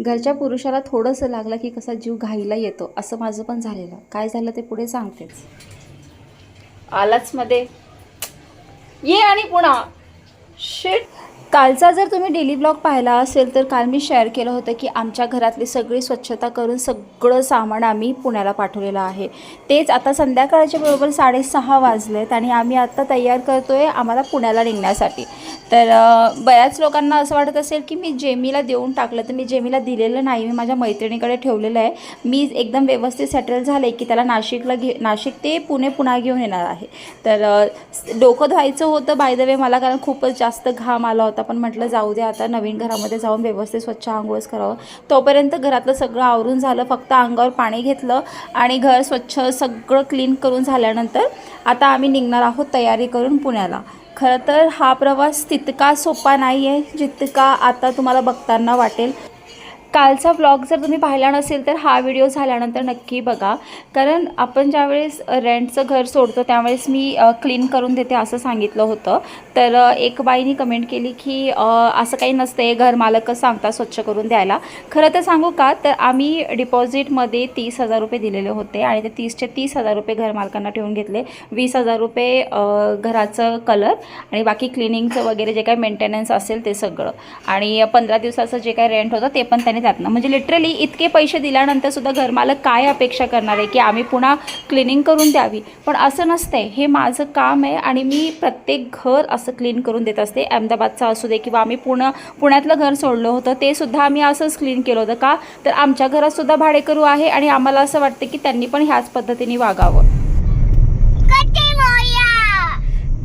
घरच्या पुरुषाला थोडंसं लागलं की कसा जीव घाईला येतो असं माझं पण झालेलं. काय झालं ते पुढे सांगतेच. आलाच मध्ये. ये आणि पुन्हा. शेट कालचा जर तुम्ही डेली ब्लॉग पाहिला असेल तर काल मी शेअर केलं होतं की आमच्या घरातली सगळी स्वच्छता करून सगळं सामान आम्ही पुण्याला पाठवलेलं आहे. तेच आता संध्याकाळच्या बरोबर साडेसहा वाजलेत आणि आम्ही आत्ता तयार करतो आहे आम्हाला पुण्याला निघण्यासाठी. तर बऱ्याच लोकांना असं वाटत असेल की मी जेमीला देऊन टाकलं तर मी जेमीला दिलेलं नाही मी माझ्या मैत्रिणीकडे ठेवलेलं आहे. मी एकदम व्यवस्थित सेटल झाले की त्याला नाशिकला घे नाशिक ते पुणे पुन्हा घेऊन येणार आहे. तर डोकं धुवायचं होतं बाय द वे मला कारण खूपच जास्त घाम आला होता. पण म्हटलं जाऊ दे आता नवीन घरामध्ये जाऊन व्यवस्थित स्वच्छ आंघोळच करावं. तोपर्यंत घरातलं सगळं आवरून झालं फक्त अंगावर पाणी घेतलं आणि घर स्वच्छ सगळं क्लीन करून झाल्यानंतर आता आम्ही निघणार आहोत तयारी करून पुण्याला. खरं तर हा प्रवास तितका सोपा नाही आहे जितका आता तुम्हाला बघताना वाटेल. कालचा व्लॉग जर तुम्ही पाहिला नसेल तर हा व्हिडिओ झाल्यानंतर नक्की बघा. कारण आपण ज्यावेळेस रेंटचं घर सोडतो त्यावेळेस मी क्लीन करून देते असं सांगितलं होतं. तर एक बाईनी कमेंट केली की असं काही नसते घर मालकच सांगतात स्वच्छ करून द्यायला. खरं तर सांगू का तर आम्ही डिपॉझिटमध्ये तीस हजार रुपये दिलेले होते आणि ते तीसचे तीस हजार रुपये घरमालकांना ठेवून घेतले. वीस हजार रुपये घराचं कलर आणि बाकी क्लिनिंगचं वगैरे जे काही मेंटेनन्स असेल ते सगळं. आणि पंधरा दिवसाचं जे काही रेंट होतं ते पण त्यांनी त्यातनं म्हणजे लिटरली इतके पैसे दिल्यानंतर सुद्धा घरमालक काय अपेक्षा करणार आहे की आम्ही पुन्हा क्लिनिंग करून द्यावी? पण असं नसतंय. हे माझं काम आहे आणि मी प्रत्येक घर असं क्लीन करून देत असते. अहमदाबादचं असू दे किंवा आम्ही पुणं पुण्यातलं घर सोडलं होतं ते सुद्धा आम्ही असंच क्लीन केलं होतं का? तर आमच्या घरात सुद्धा भाडेकरू आहे आणि आम्हाला असं वाटतं की त्यांनी पण ह्याच पद्धतीने वागावं.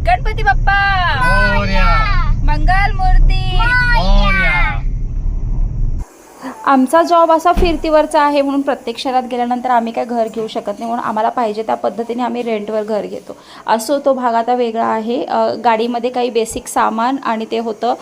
गणपती बाप्पा मोरया! मंगल मूर्ती मोरया! आमचा जॉब असा फिरतीवरचा आहे म्हणून प्रत्येक शहरात गेल्यानंतर आम्ही काय घर घेऊ शकत नाही म्हणून आम्हाला पाहिजे त्या पद्धतीने आम्ही रेंटवर घर घेतो. असो तो भाग आता वेगळा आहे. गाडीमध्ये काही बेसिक सामान आणि ते होतं.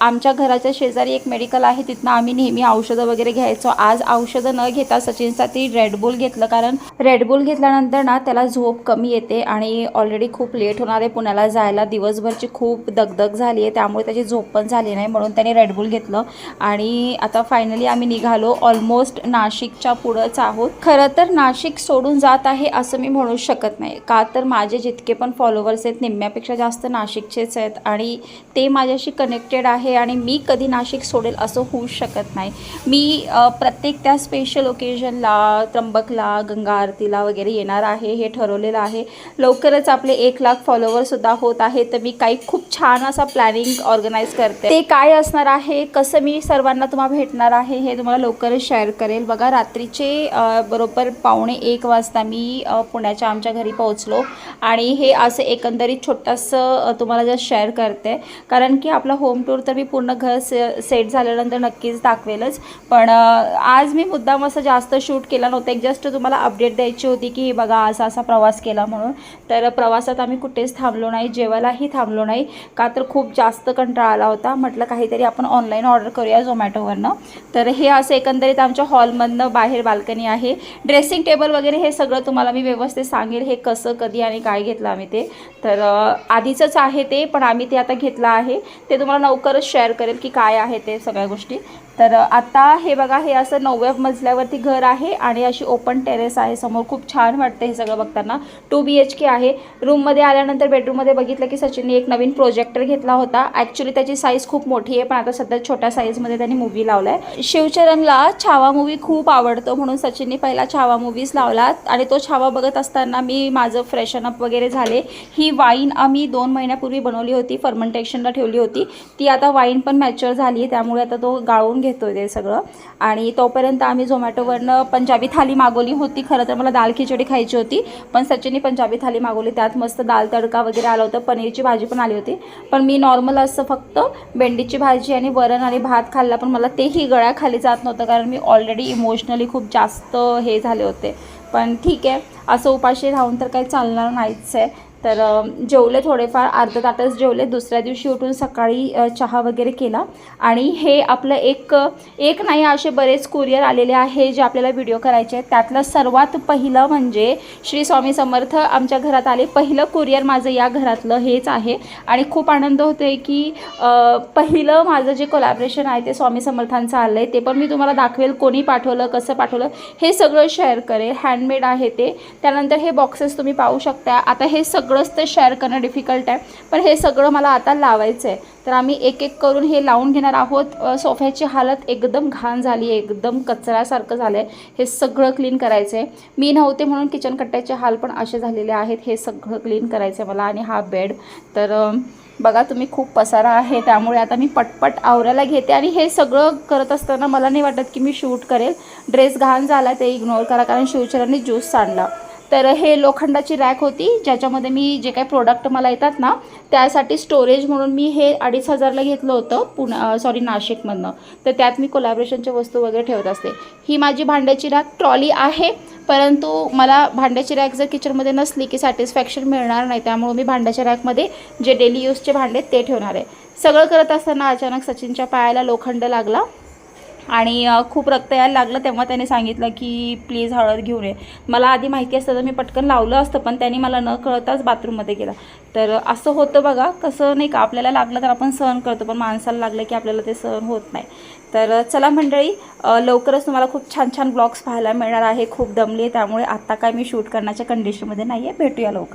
आमच्या घराच्या शेजारी एक मेडिकल आहे. तिथनं आम्ही नेहमी औषधं वगैरे घ्यायचो. आज औषधं न घेता सचिनसाठी रेडबुल घेतलं कारण रेडबुल घेतल्यानंतर ना त्याला झोप कमी येते आणि ऑलरेडी खूप लेट होणार आहे. पुण्याला जायला दिवसभरची खूप दगदग झाली आहे. त्यामुळे त्याची झोप पण झाली नाही म्हणून त्याने रेडबुल घेतलं. आणि आता फायनली आम्ही निघालो. ऑलमोस्ट नाशिकच्या पुढंच आहोत. खरं तर नाशिक सोडून जात आहे असं मी म्हणू शकत नाही. का तर माझे जितके पण फॉलोवर्स आहेत निम्म्यापेक्षा जास्त नाशिकचेच आहेत आणि ते माझ्याशी कनेक्टेड आहे आणि मी कधी नाशिक सोडेल असं होऊ शकत नाही. मी प्रत्येक त्या स्पेशल ओकेजनला त्र्यंबकला गंगा आरतीला वगैरे येणार आहे हे ठरवलेलं आहे. लवकरच आपले एक लाख फॉलोअरसुद्धा होत आहे तर मी काही खूप छान असा प्लॅनिंग ऑर्गनाईज करते. ते काय असणार आहे कसं मी सर्वांना तुम्हाला भेटणार आहे हे तुम्हाला लवकरच शेअर करेल. बघा रात्रीचे बरोबर पावणे एक वाजता मी पुण्याच्या आमच्या घरी पोहोचलो आणि हे असं एकंदरीत छोटंसं तुम्हाला जर शेअर करते. कारण की आपला होम टूर तर मी पूर्ण घर से सेट झाल्यानंतर नक्कीच दाखवेलच. पण आज मी मुद्दाम असं जास्त शूट केला नव्हतं. एक जस्ट तुम्हाला अपडेट द्यायची होती की बघा असा असा प्रवास केला म्हणून. तर प्रवासात आम्ही कुठेच थांबलो नाही जेवायलाही थांबलो नाही. का तर खूप जास्त कंटाळा आला होता. म्हटलं काहीतरी आपण ऑनलाईन ऑर्डर करूया झोमॅटोवरनं तर हे असं एकंदरीत आमच्या हॉलमधनं बाहेर बाल्कनी आहे. ड्रेसिंग टेबल वगैरे हे सगळं तुम्हाला मी व्यवस्थित सांगेल हे कसं कधी आणि काय घेतलं आम्ही ते. तर आधीचंच आहे ते पण आम्ही ते आता घेतलं आहे. ते तुम्हाला लवकरच शेअर करेल की काय आहे ते सगळ्या गोष्टी. तर आता हे बघा हे असं नवव्या मजल्यावरती घर आहे आणि अशी ओपन टेरेस आहे. समोर खूप छान वाटतं हे सगळं बघताना. टू बी एच के आहे. रूममध्ये आल्यानंतर बेडरूममध्ये बघितलं की सचिनने एक नवीन प्रोजेक्टर घेतला होता. ॲक्च्युली त्याची साईज खूप मोठी आहे पण आता सध्या छोट्या साईजमध्ये त्यांनी मूवी लावला आहे शिवचरणला छावा मूवी खूप आवडतो म्हणून सचिनने पहिला छावा मूवीज लावला. आणि तो छावा बघत असताना मी माझं फ्रेशन अप वगैरे झाले. ही वाईन आम्ही दोन महिन्यापूर्वी बनवली होती फर्मेंटेशनला ठेवली होती. ती आता वाईन पण मॅच्युअर झाली आहे त्यामुळे आता तो गाळून घेतो ते सगळं. आणि तोपर्यंत आम्ही झोमॅटोवरनं पंजाबी थाली मागवली होती. खरं तर मला दाल खिचडी खायची होती. पण सचिनने पंजाबी थाली मागवली. त्यात मस्त दाल तडका वगैरे आला होता. पनीरची भाजी पण आली होती. पण मी नॉर्मल असं फक्त भेंडीची भाजी आणि वरण आणि भात खाल्ला. पण मला तेही गळ्याखाली जात नव्हतं. कारण मी ऑलरेडी इमोशनली खूप जास्त हे झाले होते. पण ठीक आहे. असं उपाशी राहून तर काही चालणार नाहीच आहे. तर जेवले थोडेफार अर्ध ताटच जेवले. दुसऱ्या दिवशी उठून सकाळी चहा वगैरे केला. आणि हे आपलं एक एक नाही असे बरेच कुरिअर आलेले आहे जे आपल्याला व्हिडिओ करायचे आहेत. त्यातलं सर्वात पहिलं म्हणजे श्री स्वामी समर्थ आमच्या घरात आले. पहिलं कुरिअर माझं या घरातलं हेच आहे. आणि खूप आनंद होतोय की पहिलं माझं जे कोलॅबरेशन आहे ते स्वामी समर्थांचं आलं आहे ते पण मी तुम्हाला दाखवेल कोणी पाठवलं कसं पाठवलं हे सगळं शेअर करेल. हँडमेड आहे ते. त्यानंतर हे बॉक्सेस तुम्ही पाहू शकता. आता हे सगळंच ते शेअर करणं डिफिकल्ट आहे. पण हे सगळं मला आता लावायचं आहे तर आम्ही एक एक करून हे लावून घेणार आहोत. सोफ्याची हालत एकदम घाण झाली आहे. एकदम कचऱ्यासारखं झालं आहे हे सगळं क्लीन करायचं आहे मी नव्हते म्हणून किचन कट्ट्याचे हाल पण असे झालेले आहेत. हे सगळं क्लीन करायचं आहे मला आणि हा बेड तर बघा तुम्ही खूप पसारा आहे. त्यामुळे आता मी पटपट आवरायला घेते आणि हे सगळं करत असताना मला नाही वाटत की मी शूट करेल. ड्रेस घाण झाला ते इग्नोर करा. कारण शिवचरांनी ज्यूस सांडला तर हे लोखंडाची रॅक होती ज्याच्यामध्ये मी जे काही प्रोडक्ट मला येतात ना त्यासाठी स्टोरेज म्हणून मी हे अडीच हजारला घेतलं होतं पुण्या सॉरी नाशिकमधनं. तर त्यात मी कोलॅबरेशनच्या वस्तू वगैरे ठेवत असते. ही माझी भांड्याची रॅक ट्रॉली आहे परंतु मला भांड्याची रॅक जर किचनमध्ये नसली की सॅटिस्फॅक्शन मिळणार नाही त्यामुळे मी भांड्याच्या रॅकमध्ये जे डेली यूजचे भांडे आहेत ते ठेवणार आहे. सगळं करत असताना अचानक सचिनच्या पायाला लोखंड लागला. आणि खूप रक्त यायला लागलं तेव्हा त्याने सांगितलं की प्लीज हळद घेऊन ये. मला आधी माहिती असतं तर मी पटकन लावलं असतं पण त्याने मला न कळताच बाथरूममध्ये गेला. तर असं होतं बघा कसं नाही का आपल्याला लागलं तर आपण सहन करतो पण माणसाला लागलं की आपल्याला ते सहन होत नाही. तर चला मंडळी लवकरच तुम्हाला खूप छान छान ब्लॉग्स पाहायला मिळणार आहे खूप दमली आहे त्यामुळे आत्ता काय मी शूट करण्याच्या कंडिशनमध्ये नाही आहे भेटूया लवकर.